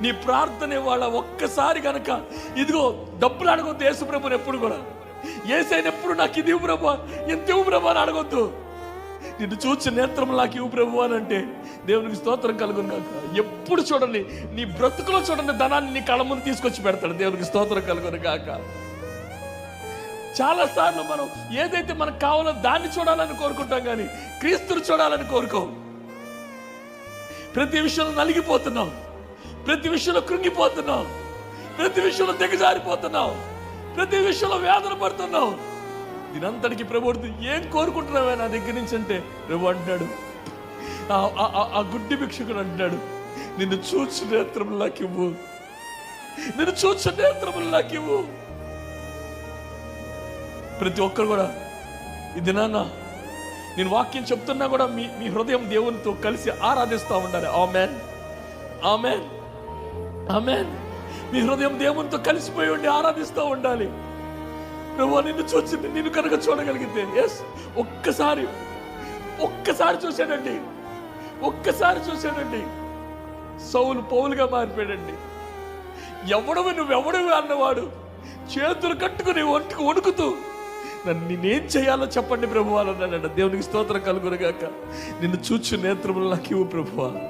నీ ప్రార్థన వాళ్ళ ఒక్కసారి కనుక ఇదిగో డబ్బులు అడగొద్దు యేసు ప్రభుని ఎప్పుడు కూడా. ఏసైన ఎప్పుడు నాకు ఇది ప్రభు ఎంత ఇవ్వు ప్రభు అని అడగొద్దు. నిన్ను చూచి నేత్రం నాకు ఇవ్వు ప్రభు అని అంటే దేవునికి స్తోత్రం కలుగును కాక ఎప్పుడు చూడండి నీ బ్రతుకులో చూడండి ధనాన్ని నీ కళ్ళ ముందు తీసుకొచ్చి పెడతాడు దేవునికి స్తోత్రం కలుగును కాక చాలా సార్లు మనం ఏదైతే మనకు కావాలో దాన్ని చూడాలని కోరుకుంటాం కానీ క్రీస్తుని చూడాలని కోరుకోం. ప్రతి విషయంలో నలిగిపోతున్నాం. ప్రతి విషయంలో కృంగిపోతున్నావు. ప్రతి విషయంలో దిగజారిపోతున్నావు. ప్రతి విషయంలో వేదన పడుతున్నావు. దీనంతటికి ప్రభు ఏం కోరుకుంటున్నావే నా దగ్గర నుంచి అంటే ప్రభు అంటాడు ఆ- గుడ్డి భిక్షకుడు అంటాడు నిన్ను చూచు నేత్రంలోకి నిన్ను చూచు నేత్రంలోకి ప్రతి ఒక్కరు కూడా ఇది నాన్న నేను వాక్యం చెప్తున్నా కూడా మీ మీ హృదయం దేవునితో కలిసి ఆరాధిస్తూ ఉండాలి. ఆమెన్. ఆమెన్. ఆమెన్. మీ హృదయం దేవునితో కలిసిపోయి ఉండి ఆరాధిస్తూ ఉండాలి. ప్రభు నిన్ను చూసింది నిన్ను కనుక చూడగలిగితే ఎస్ ఒక్కసారి ఒక్కసారి చూశాడండి. ఒక్కసారి చూశాడండి. సౌలు పౌలుగా మారిపోయాడండి. ఎవడవి నువ్వెవడవి అన్నవాడు చేతులు కట్టుకుని ఒంటికి వణుకుతూ నన్ను నేనేం చేయాలో చెప్పండి ప్రభు దేవునికి స్తోత్రం కలుగురుగాక నిన్ను చూచు నేత్రములు నాకు ఇవ్వు ప్రభువా.